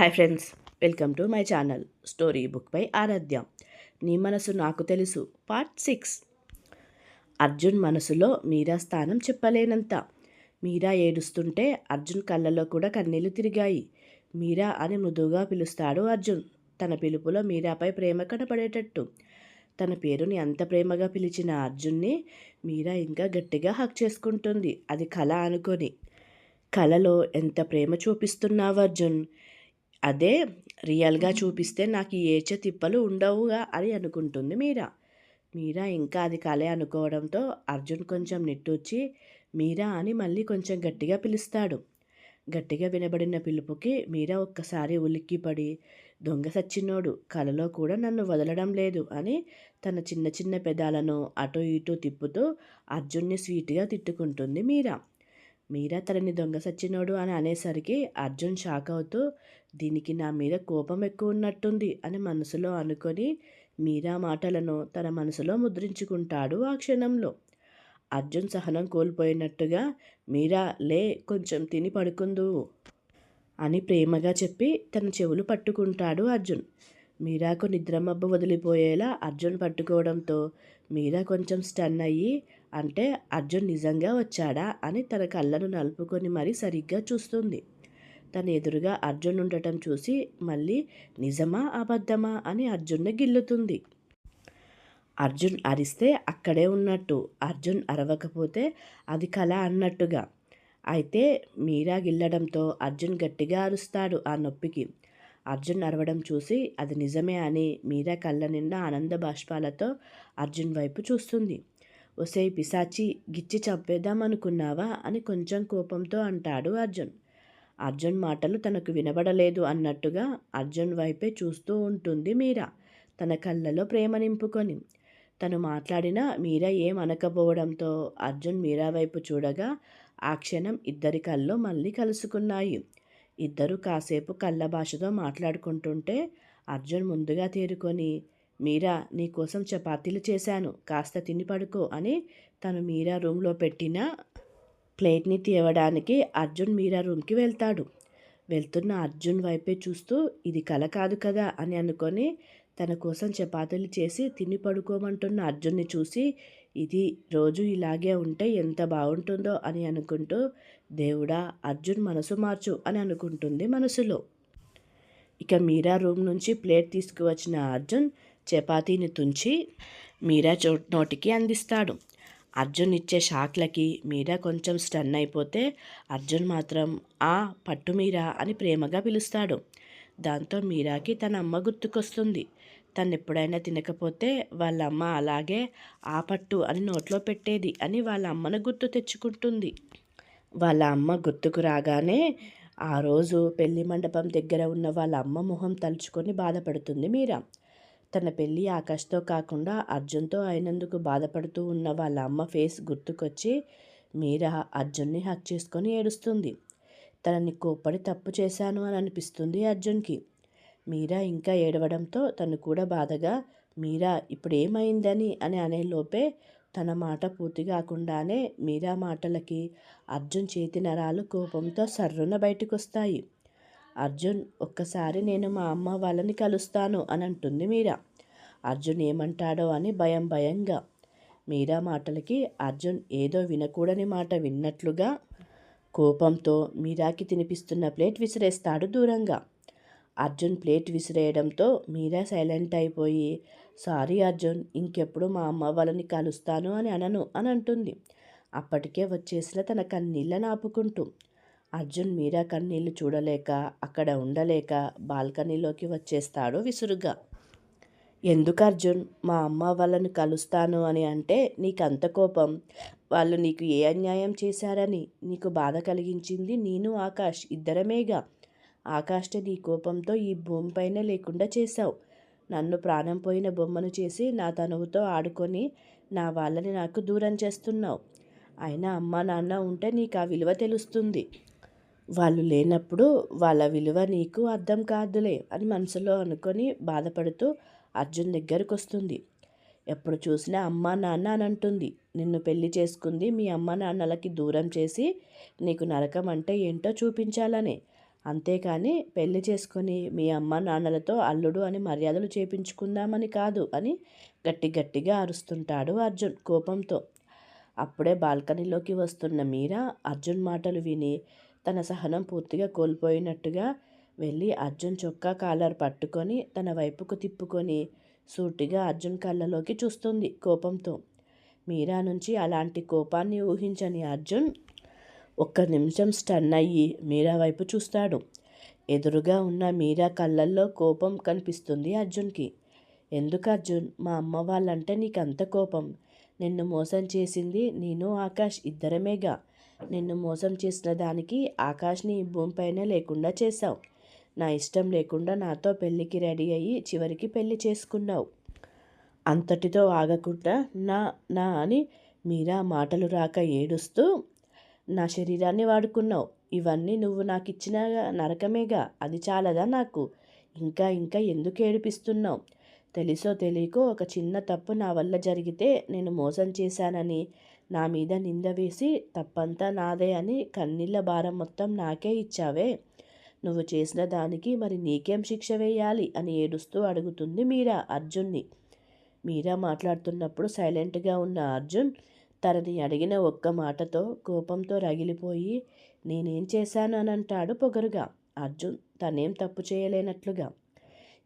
Hi friends welcome to my channel story book by Aaradhya. నీ మనసు నాకు తెలుసు పార్ట్ సిక్స్. అర్జున్ మనసులో మీరా స్థానం చెప్పలేనంత. మీరా ఏడుస్తుంటే అర్జున్ కళ్ళలో కూడా కన్నీళ్ళు తిరిగాయి. మీరా అని మృదువుగా పిలుస్తాడు అర్జున్. తన పిలుపులో మీరాపై ప్రేమ కనపడేటట్టు. తన పేరుని అంత ప్రేమగా పిలిచిన అర్జున్ని మీరా ఇంకా గట్టిగా హక్ చేసుకుంటుంది. అది కళ అనుకొని. కళలో ఎంత ప్రేమ చూపిస్తున్నావు అర్జున్? అదే రియల్గా చూపిస్తే నాకు ఈ తిప్పలు ఉండవుగా అని అనుకుంటుంది మీరా. మీరా ఇంకా అది కాలే అనుకోవడంతో అర్జున్ కొంచెం నిట్టూర్చి మీరా అని మళ్ళీ కొంచెం గట్టిగా పిలుస్తాడు. గట్టిగా వినబడిన పిలుపుకి మీరా ఒక్కసారి ఉలిక్కిపడి దొంగ సచ్చినోడు కలలో కూడా నన్ను వదలడం లేదు అని తన చిన్న చిన్న పెదాలను అటు ఇటు తిప్పుతూ అర్జున్ని స్వీట్గా తిట్టుకుంటుంది మీరా. మీరా తనని దొంగ సచ్చినోడు అని అనేసరికి అర్జున్ షాక్ అవుతూ దీనికి నా మీద కోపం ఎక్కువ ఉన్నట్టుంది అని మనసులో అనుకొని మీరా మాటలను తన మనసులో ముద్రించుకుంటాడు ఆ క్షణంలో. అర్జున్ సహనం కోల్పోయినట్టుగా మీరా లే కొంచెం తిని పడుకుందు అని ప్రేమగా చెప్పి తన చెవులు పట్టుకుంటాడు అర్జున్. మీరాకు నిద్రమబ్బు వదిలిపోయేలా అర్జున్ పట్టుకోవడంతో మీరా కొంచెం స్టన్ అయ్యి అంటే అర్జున్ నిజంగా వచ్చాడా అని తన కళ్ళను నలుపుకొని మరీ సరిగ్గా చూస్తుంది. తన ఎదురుగా అర్జున్ ఉండటం చూసి మళ్ళీ నిజమా అబద్ధమా? అని అర్జున్ని గిల్లుతుంది. అర్జున్ అరిస్తే అక్కడే ఉన్నట్టు అర్జున్ అరవకపోతే అది కళ అన్నట్టుగా. అయితే మీరా గిల్లడంతో అర్జున్ గట్టిగా అరుస్తాడు ఆ నొప్పికి. అర్జున్ అరవడం చూసి అది నిజమే అని మీరా కళ్ళ నిండా ఆనంద బాష్పాలతో అర్జున్ వైపు చూస్తుంది. ఒసే పిశాచి గిచ్చి చంపేద్దామనుకున్నావా? అని కొంచెం కోపంతో అంటాడు అర్జున్. అర్జున్ మాటలు తనకు వినబడలేదు అన్నట్టుగా అర్జున్ వైపే చూస్తూ ఉంటుంది మీరా తన కళ్ళలో ప్రేమ నింపుకొని. తను మాట్లాడినా మీరా ఏం అనకపోవడంతో అర్జున్ మీరా వైపు చూడగా ఆ క్షణం ఇద్దరి కళ్ళు మళ్ళీ కలుసుకున్నాయి. ఇద్దరు కాసేపు కళ్ళ భాషతో మాట్లాడుకుంటుంటే అర్జున్ ముందుగా తేరుకొని మీరా నీకోసం చపాతీలు చేశాను. కాస్త తిని పడుకో అని తను మీరా రూమ్లో పెట్టిన ప్లేట్ని తీయవడానికి అర్జున్ మీరా రూమ్కి వెళ్తాడు. వెళ్తున్న అర్జున్ వైపే చూస్తూ ఇది కల కాదు కదా అని అనుకొని తన కోసం చపాతీలు చేసి తిని పడుకోమంటున్న అర్జున్ని చూసి ఇది రోజు ఇలాగే ఉంటే ఎంత బాగుంటుందో అని అనుకుంటూ దేవుడా అర్జున్ మనసు మార్చు అని అనుకుంటుంది మనసులో. ఇక మీరా రూమ్ నుంచి ప్లేట్ తీసుకువచ్చిన అర్జున్ చపాతీని తుంచి మీరా చో నోటికి అందిస్తాడు. అర్జున్ ఇచ్చే షాక్లకి మీరా కొంచెం స్టన్ అయిపోతే అర్జున్ మాత్రం ఆ పట్టు మీరా అని ప్రేమగా పిలుస్తాడు. దాంతో మీరాకి తన అమ్మ గుర్తుకొస్తుంది. తను ఎప్పుడైనా తినకపోతే వాళ్ళ అమ్మ అలాగే ఆ పట్టు అని నోట్లో పెట్టేది అని వాళ్ళ అమ్మను గుర్తు తెచ్చుకుంటుంది. వాళ్ళ అమ్మ గుర్తుకు రాగానే ఆ రోజు పెళ్ళి మండపం దగ్గర ఉన్న వాళ్ళ అమ్మ మొహం తలుచుకొని బాధపడుతుంది మీరా. తన పెళ్ళి ఆకాష్తో కాకుండా అర్జున్తో అయినందుకు బాధపడుతూ ఉన్న వాళ్ళ అమ్మ ఫేస్ గుర్తుకొచ్చి మీరా అర్జున్ని హక్ చేసుకొని ఏడుస్తుంది. తనని కోప్పడి తప్పు చేశాను అని అనిపిస్తుంది అర్జున్కి. మీరా ఇంకా ఏడవడంతో తను కూడా బాధగా మీరా ఇప్పుడు ఏమైందని అని అనేలోపే తన మాట పూర్తి కాకుండానే మీరా మాటలకి అర్జున్ చేతి నరాలు కోపంతో సర్రున బయటకొస్తాయి. అర్జున్ ఒక్కసారి నేను మా అమ్మ వాళ్ళని కలుస్తాను అని అంటుంది మీరా. అర్జున్ ఏమంటాడో అని భయం భయంగా. మీరా మాటలకి అర్జున్ ఏదో వినకూడని మాట విన్నట్లుగా కోపంతో మీరాకి తినిపిస్తున్న ప్లేట్ విసిరేస్తాడు దూరంగా. అర్జున్ ప్లేట్ విసిరేయడంతో మీరా సైలెంట్ అయిపోయి సారీ అర్జున్ ఇంకెప్పుడు మా అమ్మ వాళ్ళని కలుస్తాను అని అనను అని అంటుంది. అప్పటికే వచ్చేసిన తన కన్నీళ్ళని ఆపుకుంటూ. అర్జున్ మీరా కన్నీళ్ళు చూడలేక అక్కడ ఉండలేక బాల్కనీలోకి వచ్చేస్తాడు విసురుగా. ఎందుకు అర్జున్? మా అమ్మ వాళ్ళని కలుస్తాను అని అంటే నీకు అంత కోపం. వాళ్ళు నీకు ఏ అన్యాయం చేశారని? నీకు బాధ కలిగించింది నేను ఆకాష్. ఇద్దరమేగా. ఆకాష్ట నీ కోపంతో ఈ భూమిపైన లేకుండా చేశావు. నన్ను ప్రాణం పోయిన బొమ్మను చేసి నా తనువుతో ఆడుకొని నా వాళ్ళని నాకు దూరం చేస్తున్నావు. అయినా అమ్మ నాన్న ఉంటే నీకు ఆ విలువ తెలుస్తుంది. వాళ్ళు లేనప్పుడు వాళ్ళ విలువ నీకు అర్థం కాదులే అని మనసులో అనుకొని బాధపడుతూ అర్జున్ దగ్గరకు వస్తుంది ఎప్పుడు చూసినా అమ్మ నాన్న అని అంటుంది. నిన్ను పెళ్ళి చేసుకుంది మీ అమ్మ నాన్నలకి దూరం చేసి నీకు నరకం అంటే ఏంటో చూపించాలని. అంతేకాని పెళ్ళి చేసుకొని మీ అమ్మ నాన్నలతో అల్లుడు అని మర్యాదలు చేపించుకుందామని కాదు అని గట్టి గట్టిగా అరుస్తుంటాడు అర్జున్ కోపంతో. అప్పుడే బాల్కనీలోకి వస్తున్న మీరా అర్జున్ మాటలు విని తన సహనం పూర్తిగా కోల్పోయినట్టుగా వెళ్ళి అర్జున్ చొక్కా కాలర్ పట్టుకొని తన వైపుకు తిప్పుకొని సూటిగా అర్జున్ కళ్ళలోకి చూస్తుంది కోపంతో. మీరా నుంచి అలాంటి కోపాన్ని ఊహించని అర్జున్ ఒక్క నిమిషం స్టన్ అయ్యి మీరా వైపు చూస్తాడు. ఎదురుగా ఉన్న మీరా కళ్ళల్లో కోపం కనిపిస్తుంది అర్జున్కి. ఎందుకు అర్జున్? మా అమ్మ వాళ్ళంటే నీకంత కోపం. నిన్ను మోసం చేసింది నేను ఆకాష్ ఇద్దరమేగా. నిన్ను మోసం చేసిన దానికి ఆకాష్ని భూమిపైనే లేకుండా చేశావు. నా ఇష్టం లేకుండా నాతో పెళ్ళికి రెడీ అయ్యి చివరికి పెళ్ళి చేసుకున్నావు. అంతటితో ఆగకుండా నా నా అని మీరా మాటలు రాక ఏడుస్తూ నా శరీరాన్ని వాడుకున్నావు. ఇవన్నీ నువ్వు నాకు ఇచ్చిన నరకమేగా. అది చాలదా నాకు? ఇంకా ఇంకా ఎందుకు ఏడిపిస్తున్నావు? తెలుసో తెలియకో ఒక చిన్న తప్పు నా వల్ల జరిగితే నేను మోసం చేశానని. నా మీద నింద వేసి తప్పంతా నాదే అని కన్నీళ్ళ భారం మొత్తం నాకే ఇచ్చావే. నువ్వు చేసిన దానికి మరి నీకేం శిక్ష వేయాలి అని ఏడుస్తూ అడుగుతుంది మీరా అర్జున్ని. మీరా మాట్లాడుతున్నప్పుడు సైలెంట్గా ఉన్న అర్జున్ తనని అడిగిన ఒక్క మాటతో కోపంతో రగిలిపోయి నేనేం చేశాను అని అంటాడు పొగరుగా. అర్జున్ తనేం తప్పు చేయలేనట్లుగా.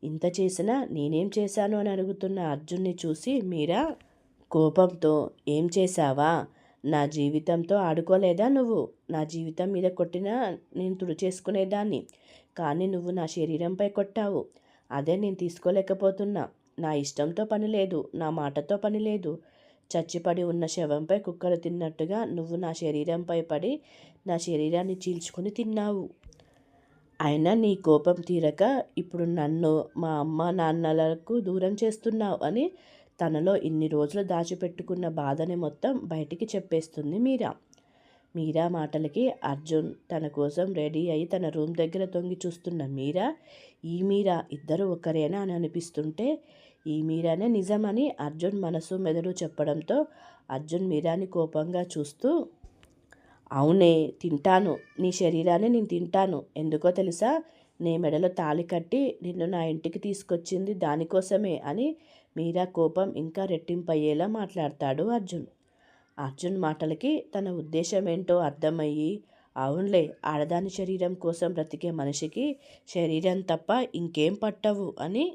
ఇంత చేసినా నేనేం చేశాను అని అడుగుతున్న అర్జున్ని చూసి మీరా? కోపంతో ఏం చేశావా? నా జీవితంతో ఆడుకోలేదా నువ్వు? నా జీవితం మీద కొట్టినా నేను తుడిచేసుకునేదాన్ని. కానీ నువ్వు నా శరీరంపై కొట్టావు. అదే నేను తీసుకోలేకపోతున్నా. నా ఇష్టంతో పని లేదు. నా మాటతో పని లేదు. చచ్చిపడి ఉన్న శవంపై కుక్కలు తిన్నట్టుగా నువ్వు నా శరీరంపై పడి నా శరీరాన్ని చీల్చుకుని తిన్నావు. అయినా నీ కోపం తీరక ఇప్పుడు నన్ను మా అమ్మ నాన్నలకు దూరం చేస్తున్నావు అని తనలో ఇన్ని రోజులు దాచిపెట్టుకున్న బాధని మొత్తం బయటికి చెప్పేస్తుంది మీరా. మీరా మాటలకి అర్జున్ తన కోసం రెడీ అయ్యి తన రూమ్ దగ్గర తొంగి చూస్తున్న మీరా ఈ మీరా ఇద్దరు ఒకరేనా అని అనిపిస్తుంటే ఈ మీరానే నిజమని అర్జున్ మనసు మెదడు చెప్పడంతో అర్జున్ మీరాని కోపంగా చూస్తూ అవునే తింటాను. నీ శరీరాన్ని నేను తింటాను. ఎందుకో తెలుసా? నీ మెడలో తాళి కట్టి నిన్ను నా ఇంటికి తీసుకొచ్చింది దానికోసమే అని మీరా కోపం ఇంకా రెట్టింపయ్యేలా మాట్లాడతాడు అర్జున్. అర్జున్ మాటలకి తన ఉద్దేశం ఏంటో అర్థమయ్యి అవునులే ఆడదాని శరీరం కోసం బ్రతికే మనిషికి శరీరం తప్ప ఇంకేం పట్టవు అని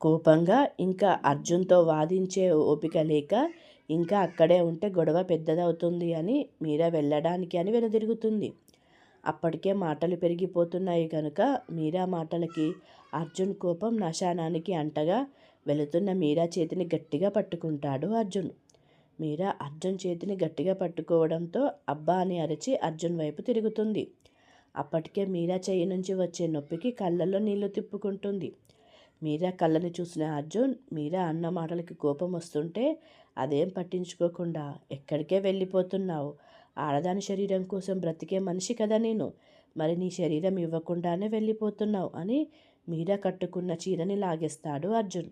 కోపంగా ఇంకా అర్జున్తో వాదించే ఓపిక లేక ఇంకా అక్కడే ఉంటే గొడవ పెద్దదవుతుంది అని మీరా వెళ్ళడానికి అని వెనుదిరుగుతుంది. అప్పటికే మాటలు పెరిగిపోతున్నాయి కనుక మీరా మాటలకి అర్జున్ కోపం నశానానికి అంటగా వెళుతున్న మీరా చేతిని గట్టిగా పట్టుకుంటాడు అర్జున్. మీరా అర్జున్ చేతిని గట్టిగా పట్టుకోవడంతో అబ్బా అని అరిచి అర్జున్ వైపు తిరుగుతుంది. అప్పటికే మీరా చెయ్యి నుంచి వచ్చే నొప్పికి కళ్ళల్లో నీళ్ళు తిప్పుకుంటుంది. మీరా కళ్ళని చూసిన అర్జున్ మీరా అన్న మాటలకి కోపం వస్తుంటే అదేం పట్టించుకోకుండా ఎక్కడికే వెళ్ళిపోతున్నావు? ఆడదాని శరీరం కోసం బ్రతికే మనిషి కదా నేను. మరి నీ శరీరం ఇవ్వకుండానే వెళ్ళిపోతున్నావు అని మీరా కట్టుకున్న చీరని లాగేస్తాడు అర్జున్.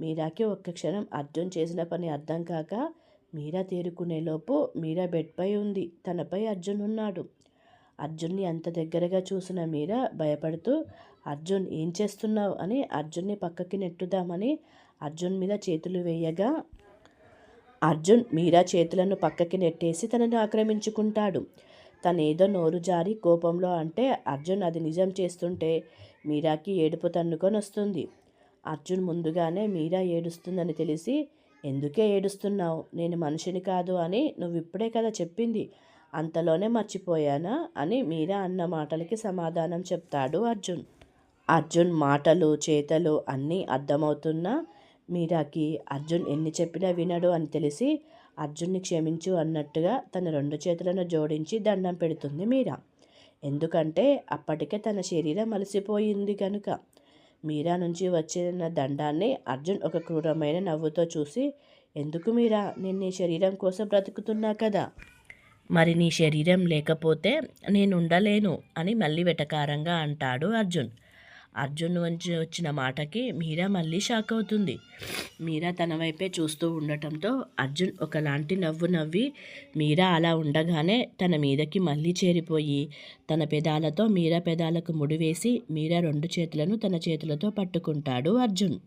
మీరాకి ఒక్క క్షణం అర్జున్ చేసిన పని అర్థం కాక మీరా తేరుకునేలోపు మీరా బెడ్పై ఉంది. తనపై అర్జున్ ఉన్నాడు. అర్జున్ని అంత దగ్గరగా చూసిన మీరా భయపడుతూ అర్జున్ ఏం చేస్తున్నావు? అని అర్జున్ని పక్కకి నెట్టుదామని అర్జున్ మీద చేతులు వేయగా అర్జున్ మీరా చేతులను పక్కకి నెట్టేసి తనను ఆక్రమించుకుంటాడు. తనేదో నోరు జారి కోపంలో అంటే అర్జున్ అది నిజం చేస్తుంటే మీరాకి ఏడుపు తన్నుకొని వస్తుంది. అర్జున్ ముందుగానే మీరా ఏడుస్తుందని తెలిసి ఎందుకే ఏడుస్తున్నావు? నేను మనిషిని కాదు అని నువ్వు ఇప్పుడే కదా చెప్పింది. అంతలోనే మర్చిపోయానా? అని మీరా అన్న మాటలకి సమాధానం చెప్తాడు అర్జున్. అర్జున్ మాటలు చేతలు అన్నీ అర్థమవుతున్నా మీరాకి అర్జున్ ఎన్ని చెప్పినా వినడు అని తెలిసి అర్జున్ని క్షమించు అన్నట్టుగా తన రెండు చేతులను జోడించి దండం పెడుతుంది మీరా. ఎందుకంటే అప్పటికే తన శరీరం అలసిపోయింది కనుక మీరా నుంచి వచ్చిన దండాన్ని అర్జున్ ఒక క్రూరమైన నవ్వుతో చూసి ఎందుకు మీరా? నేను నీ శరీరం కోసం బ్రతుకుతున్నా కదా. మరి నీ శరీరం లేకపోతే నేను ఉండలేను అని మళ్ళీ వెటకారంగా అంటాడు అర్జున్. అర్జున్ నుంచి వచ్చిన మాటకి మీరా మళ్ళీ షాక్ అవుతుంది. మీరా తన వైపే చూస్తూ ఉండటంతో అర్జున్ ఒకలాంటి నవ్వు నవ్వి మీరా అలా ఉండగానే తన మీదకి మళ్ళీ చేరిపోయి తన పెదాలతో మీరా పెదాలకు ముడివేసి మీరా రెండు చేతులను తన చేతులతో పట్టుకుంటాడు అర్జున్.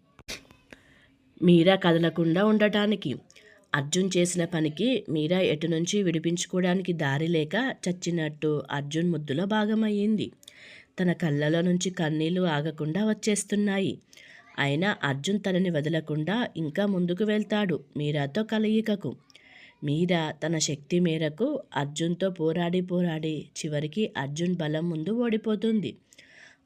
మీరా కదలకుండా ఉండటానికి అర్జున్ చేసిన పనికి మీరా ఎటు నుంచి విడిపించుకోవడానికి దారి లేక చచ్చినట్టు అర్జున్ ముద్దులో భాగమయ్యింది. తన కళ్ళలో నుంచి కన్నీళ్ళు ఆగకుండా వచ్చేస్తున్నాయి. అయినా అర్జున్ తనని వదలకుండా ఇంకా ముందుకు వెళ్తాడు మీరాతో కలయికకు. మీరా తన శక్తి మేరకు అర్జున్తో పోరాడి పోరాడి చివరికి అర్జున్ బలం ముందు ఓడిపోతుంది.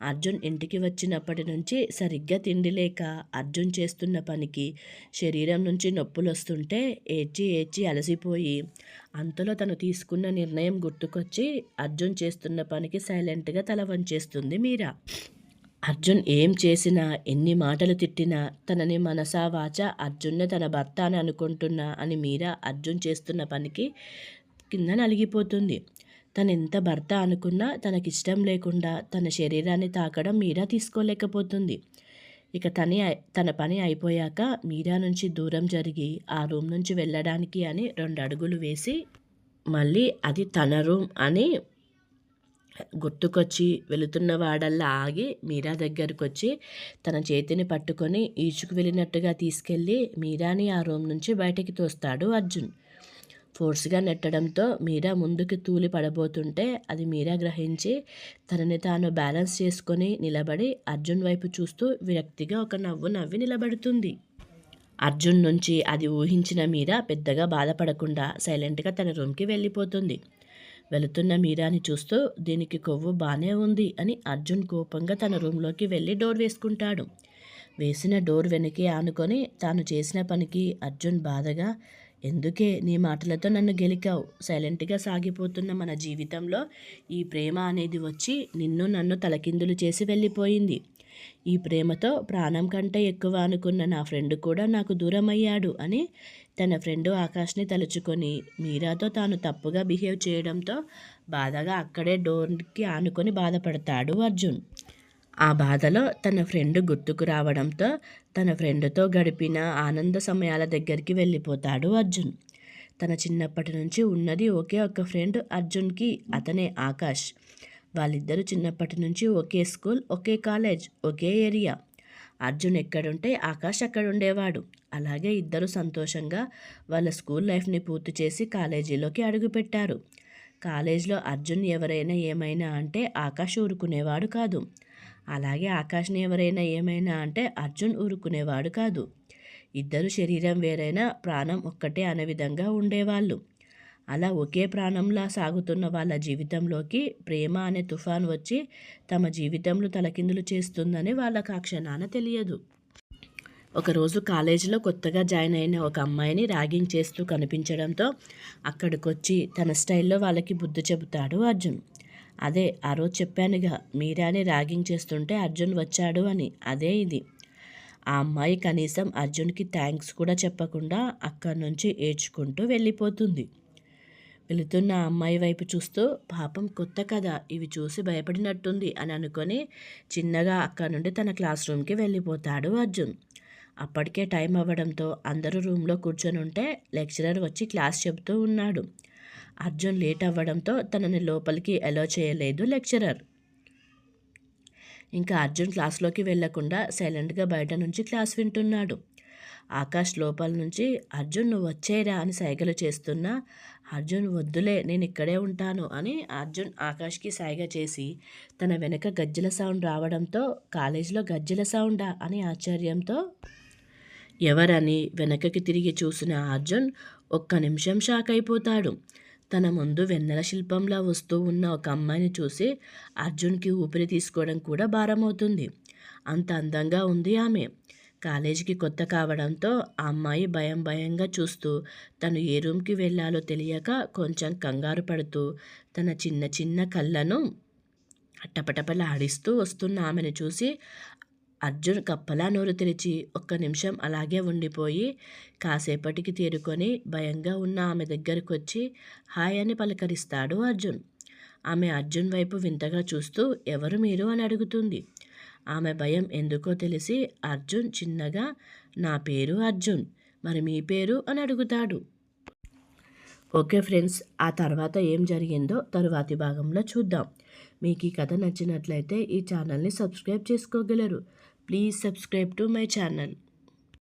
అర్జున్ ఇంటికి వచ్చినప్పటి నుంచి సరిగ్గా తిండి లేక అర్జున్ చేస్తున్న పనికి శరీరం నుంచి నొప్పులు వస్తుంటే ఏడ్చి ఏడ్చి అలసిపోయి అంతలో తను తీసుకున్న నిర్ణయం గుర్తుకొచ్చి అర్జున్ చేస్తున్న పనికి సైలెంట్గా తల వంచేస్తుంది మీరా. అర్జున్ ఏం చేసినా ఎన్ని మాటలు తిట్టినా తనని మనసా వాచ అర్జున్నే తన భర్త అని అనుకుంటున్నా అని మీరా అర్జున్ చేస్తున్న పనికి కింద నలిగిపోతుంది. తను ఎంత భర్త అనుకున్నా తనకిష్టం లేకుండా తన శరీరాన్ని తాకడం మీరా తీసుకోలేకపోతుంది. ఇక తని తన పని అయిపోయాక మీరా నుంచి దూరం జరిగి ఆ రూమ్ నుంచి వెళ్ళడానికి అని రెండు అడుగులు వేసి మళ్ళీ అది తన రూమ్ అని గుర్తుకొచ్చి వెళుతున్న వాడల్లా ఆగి మీరా దగ్గరకు వచ్చి తన చేతిని పట్టుకొని ఈచుకు వెళ్ళినట్టుగా తీసుకెళ్ళి మీరాని ఆ రూమ్ నుంచి బయటికి తోస్తాడు అర్జున్. ఫోర్స్గా నెట్టడంతో మీరా ముందుకు తూలి పడబోతుంటే అది మీరా గ్రహించి తనని తాను బ్యాలెన్స్ చేసుకొని నిలబడి అర్జున్ వైపు చూస్తూ విరక్తిగా ఒక నవ్వు నవ్వి నిలబడుతుంది. అర్జున్ నుంచి అది ఊహించిన మీరా పెద్దగా బాధపడకుండా సైలెంట్గా తన రూమ్కి వెళ్ళిపోతుంది. వెళుతున్న మీరాని చూస్తూ దీనికి కొవ్వు బాగానే ఉంది అని అర్జున్ కోపంగా తన రూమ్లోకి వెళ్ళి డోర్ వేసుకుంటాడు. వేసిన డోర్ వెనక్కి ఆనుకొని తాను చేసిన పనికి అర్జున్ బాధగా ఎందుకే నీ మాటలతో నన్ను గెలికావు? సైలెంట్గా సాగిపోతున్న మన జీవితంలో ఈ ప్రేమ అనేది వచ్చి నిన్ను నన్ను తలకిందులు చేసి వెళ్ళిపోయింది. ఈ ప్రేమతో ప్రాణం కంటే ఎక్కువ అనుకున్న నా ఫ్రెండ్ కూడా నాకు దూరం అయ్యాడు అని తన ఫ్రెండ్ ఆకాష్ని తలుచుకొని మీరాతో తాను తప్పుగా బిహేవ్ చేయడంతో బాధగా అక్కడే డోర్కి ఆనుకొని బాధపడతాడు అర్జున్. ఆ బాధలో తన ఫ్రెండ్ గుర్తుకు రావడంతో తన ఫ్రెండ్తో గడిపిన ఆనంద సమయాల దగ్గరికి వెళ్ళిపోతాడు అర్జున్. తన చిన్నప్పటి నుంచి ఉన్నది ఒకే ఒక ఫ్రెండ్ అర్జున్కి అతనే ఆకాష్. వాళ్ళిద్దరూ చిన్నప్పటి నుంచి ఒకే స్కూల్ ఒకే కాలేజ్ ఒకే ఏరియా. అర్జున్ ఎక్కడుంటే ఆకాష్ అక్కడ ఉండేవాడు అలాగే ఇద్దరు సంతోషంగా వాళ్ళ స్కూల్ లైఫ్ని పూర్తి చేసి కాలేజీలోకి అడుగుపెట్టారు. కాలేజీలో అర్జున్ ఎవరైనా ఏమైనా అంటే ఆకాష్ ఊరుకునేవాడు కాదు. అలాగే ఆకాష్ని ఎవరైనా ఏమైనా అంటే అర్జున్ ఊరుకునేవాడు కాదు. ఇద్దరు శరీరం వేరైనా ప్రాణం ఒక్కటే అనే విధంగా ఉండేవాళ్ళు. అలా ఒకే ప్రాణంలా సాగుతున్న వాళ్ళ జీవితంలోకి ప్రేమ అనే తుఫాన్ వచ్చి తమ జీవితంలో తలకిందులు చేస్తుందని వాళ్ళకు ఆ క్షణాన తెలియదు. ఒకరోజు కాలేజీలో కొత్తగా జాయిన్ అయిన ఒక అమ్మాయిని ర్యాగింగ్ చేస్తూ కనిపించడంతో అక్కడికొచ్చి తన స్టైల్లో వాళ్ళకి బుద్ధి చెబుతాడు అర్జున్. అదే ఆ రోజు చెప్పానుగా మీరానే ర్యాగింగ్ చేస్తుంటే అర్జున్ వచ్చాడు అని. అదే ఇది. ఆ అమ్మాయి కనీసం అర్జున్కి థ్యాంక్స్ కూడా చెప్పకుండా అక్కడి నుంచి ఏడ్చుకుంటూ వెళ్ళిపోతుంది. వెళుతున్న అమ్మాయి వైపు చూస్తూ పాపం కొత్త కథ ఇవి చూసి భయపడినట్టుంది అని అనుకొని చిన్నగా అక్కడి నుండి తన క్లాస్ రూమ్కి వెళ్ళిపోతాడు అర్జున్. అప్పటికే టైం అవ్వడంతో అందరూ రూమ్లో కూర్చొని ఉంటే లెక్చరర్ వచ్చి క్లాస్ చెబుతూ ఉన్నాడు. అర్జున్ లేట్ అవ్వడంతో తనని లోపలికి అలో చేయలేదు లెక్చరర్ ఇంకా అర్జున్ క్లాస్లోకి వెళ్ళకుండా సైలెంట్గా బయట నుంచి క్లాస్ వింటున్నాడు. ఆకాష్ లోపల నుంచి అర్జున్ నువ్వు వచ్చేరా అని సైగలు చేస్తున్నా అర్జున్ వద్దులే నేను ఇక్కడే ఉంటాను అని అర్జున్ ఆకాష్కి సైగ చేసి తన వెనక గజ్జల సౌండ్ రావడంతో కాలేజీలో గజ్జల సౌండా అని ఆశ్చర్యంతో ఎవరని? వెనకకి తిరిగి చూసిన అర్జున్ ఒక్క నిమిషం షాక్ అయిపోతాడు. తన ముందు వెన్నెల శిల్పంలా వస్తూ ఉన్న ఒక అమ్మాయిని చూసి అర్జున్కి ఊపిరి తీసుకోవడం కూడా భారమవుతుంది. అంత అందంగా ఉంది ఆమె. కాలేజీకి కొత్త కావడంతో ఆ అమ్మాయి భయం భయంగా చూస్తూ తను ఏ రూమ్కి వెళ్ళాలో తెలియక కొంచెం కంగారు పడుతూ తన చిన్న చిన్న కళ్ళను అట్టపటపలాడిస్తూ వస్తున్న ఆమెను చూసి అర్జున్ కప్పలా నోరు తెరిచి ఒక్క నిమిషం అలాగే ఉండిపోయి కాసేపటికి తేరుకొని భయంగా ఉన్న ఆమె దగ్గరకు వచ్చి హాయ్ అని పలకరిస్తాడు అర్జున్. ఆమె అర్జున్ వైపు వింతగా చూస్తూ ఎవరు మీరు అని అడుగుతుంది. ఆమె భయం ఎందుకో తెలిసి అర్జున్ చిన్నగా నా పేరు అర్జున్ మరి మీ పేరు అని అడుగుతాడు. ఓకే ఫ్రెండ్స్ ఆ తర్వాత ఏం జరిగిందో తరువాతి భాగంలో చూద్దాం. మీకు ఈ కథ నచ్చినట్లయితే ఈ ఛానల్ని సబ్స్క్రైబ్ చేసుకోగలరు. Please subscribe to my channel